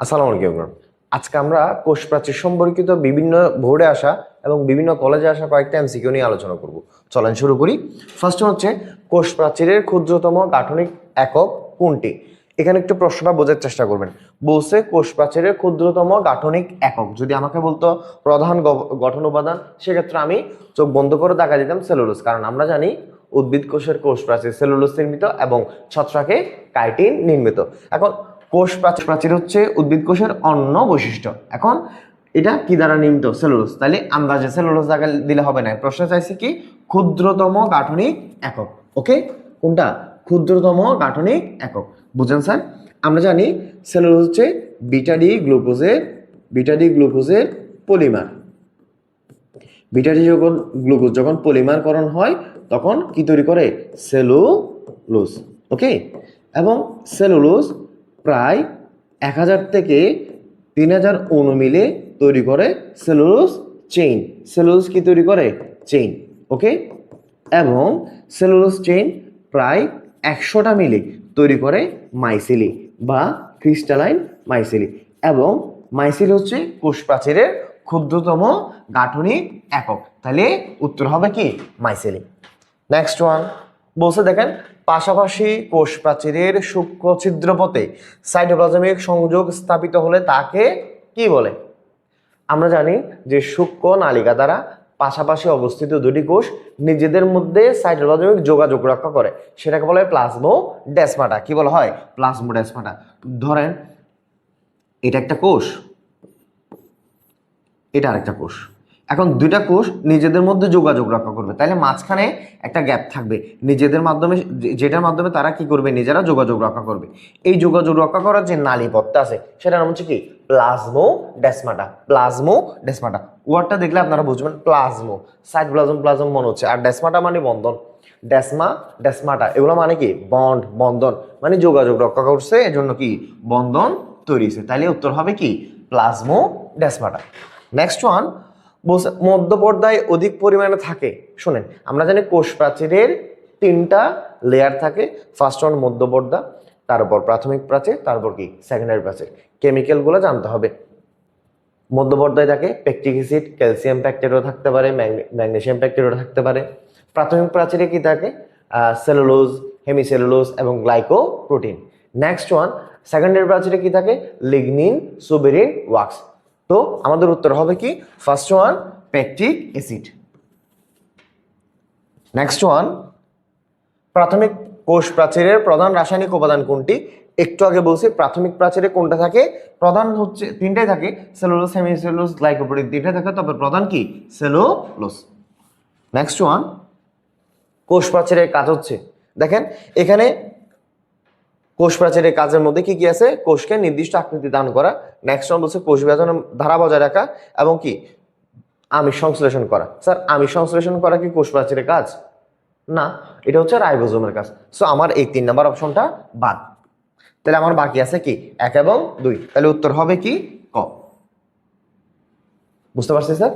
আসসালামু আলাইকুম আজকে আমরা কোষ প্রাচীর সম্পর্কিত বিভিন্ন বোর্ডে আসা এবং বিভিন্ন কলেজে আসা কয়েকটা এমসিকিউ নিয়ে আলোচনা করব। চলেন শুরু করি। ফার্স্ট হচ্ছে কোষ প্রাচীরের ক্ষুদ্রতম গাঠনিক একক কোনটি? এখানে একটু প্রশ্নটা বোঝার চেষ্টা করবেন। বলছে কোষ প্রাচীরের ক্ষুদ্রতম গাঠনিক একক। যদি আমাকে বলতো প্রধান গঠন উপাদান, সেক্ষেত্রে আমি চোখ বন্ধ করে দেখা দিতাম সেলুলোস কারণ আমরা জানি, উদ্ভিদ কোষের কোষ প্রাচীর সেলুলোজ নির্মিত এবং ছত্রাকে কাইটিন নির্মিত। এখন কোষ প্রাচীর প্রাচীর হচ্ছে উদ্ভিদ কোষের অন্য বৈশিষ্ট্য। এখন এটা কি দ্বারা নির্মিত? সেলুলোজ। তাহলে আন্দাজে সেলুলোজ দেখা দিলে হবে না। প্রশ্ন চাইছি কি? ক্ষুদ্রতম গাঠনিক একক। ওকে? কোনটা? ক্ষুদ্রতম গাঠনিক একক। বুঝেন স্যার? আমরা জানি সেলুলোজ হচ্ছে বিটা ডি গ্লুকোজের, বিটা ডি গ্লুকোজের পলিমার। বিটা ডি যখন গ্লুকোজ যখন পলিমারকরণ হয়, তখন কি তৈরি করে? সেলুলোজ। ওকে? এবং সেলুলোজ প্রায় এক হাজার থেকে তিন হাজার অণু মিলে তৈরি করে সেলুলোজ চেইন সেলুলোজ কি তৈরি করে? চেইন ওকে এবং সেলুলোজ চেইন প্রায় একশোটা মিলে তৈরি করে মাইসিলি বা ক্রিস্টালাইন মাইসিলি এবং মাইসিল হচ্ছে কোষ প্রাচীরের ক্ষুদ্রতম গাঠনিক একক। তাহলে উত্তর হবে কি? মাইসিলি নেক্সট ওয়ান বলছে দেখেন পাশাপাশি কোষ প্রাচীরের সূক্ষ্ম ছিদ্রপথে সাইটোপ্লাজমিক সংযোগ স্থাপিত হলে তাকে কি বলে? আমরা জানি যে সূক্ষ্ম নালিকা দ্বারা পাশাপাশি অবস্থিত দুটি কোষ নিজেদের মধ্যে সাইটোপ্লাজমিক যোগাযোগ রক্ষা করে। সেটাকে বলে প্লাজমো ডেসমাটা কি বলা হয়? প্লাজমো ডেসমাটা ধরেন, এটা একটা কোষ। এটা আরেকটা কোষ। এখন দুইটা কোষ নিজেদের মধ্যে যোগাযোগ রক্ষা করবে। তাহলে মাঝখানে একটা গ্যাপ থাকবে। নিজেদের মাধ্যমে, যেটার মাধ্যমে তারা কি করবে? নিজেরা যোগাযোগ রক্ষা করবে। এই যোগাযোগ রক্ষা করার যে নালী পথটা আছে, সেটার নাম হচ্ছে কি? প্লাজমো ডেসমাটা প্লাজমো ডেসমাটা ওয়ার্ডটা দেখলে আপনারা বুঝবেন, প্লাজমো। সাইড প্লাজম প্লাজম মনে হচ্ছে। আর ডেসমাটা মানে বন্ধন। ডেসমা, ডেসমাটা, এগুলো মানে কি? বন্ড, বন্ধন। মানে যোগাযোগ রক্ষা করছে, এজন্য কি? বন্ধন তৈরি হয়েছে। তাহলে উত্তর হবে কি? প্লাজমো ডেসমাটা নেক্সট ওয়ান মধ্যপর্দায় অধিক পরিমাণে থাকে। শোনেন, আমরা জানি কোষ প্রাচীরের তিনটা লেয়ার থাকে ফার্স্ট ওয়ান মধ্যপর্দা তারপর প্রাথমিক প্রাচীর তারপর কি? সেকেন্ডারি প্রাচীর। কেমিক্যালগুলো জানতে হবে। মধ্যপর্দায় থাকে পেকটিক অ্যাসিড ক্যালসিয়াম প্যাকটেরিও থাকতে পারে ম্যাগনেশিয়াম প্যাকটেরিও থাকতে পারে। প্রাথমিক প্রাচীরে কি থাকে? সেলুলোজ হেমিসেলুলোজ এবং glyco protein next one secondary প্রাচীরে কি থাকে? লিগনিন সুবেরিন ওয়াক্স তো আমাদের উত্তর হবে কি? First one pectic acid next one প্রাথমিক কোষ প্রাচীরের প্রধান রাসায়নিক উপাদান কোনটি? একটু আগে বলছি, প্রাথমিক প্রাচীরে কোনটা থাকে? প্রধান হচ্ছে, তিনটাই থাকে সেলুলোজ সেমিসেলুলোজ গ্লাইকোপ্রোটিন তিনটাই থাকে, তবে প্রধান কি? সেলুলোজ নেক্সট ওয়ান কোষ প্রাচীরের কাজ হচ্ছে। দেখেন, এখানে কোষ প্রাচীরের কাজের মধ্যে কি কি আছে? কোষকে নির্দিষ্ট আকৃতি দান করা নেক্সট ওয়ান হচ্ছে কোষ বিভাজনের ধারা বজায় রাখা এবং কি? আমিষ সংশ্লেষণ করা। স্যার, আমিষ সংশ্লেষণ করা কি কোষ প্রাচীরের কাজ? না, এটা হচ্ছে রাইবোজোমের কাজ। সো আমার এই তিন নাম্বার অপশনটা বাদ। তাহলে আমার বাকি আছে কি? এক এবং দুই। তাহলে উত্তর হবে কি? ক। বুঝতে পারছি স্যার?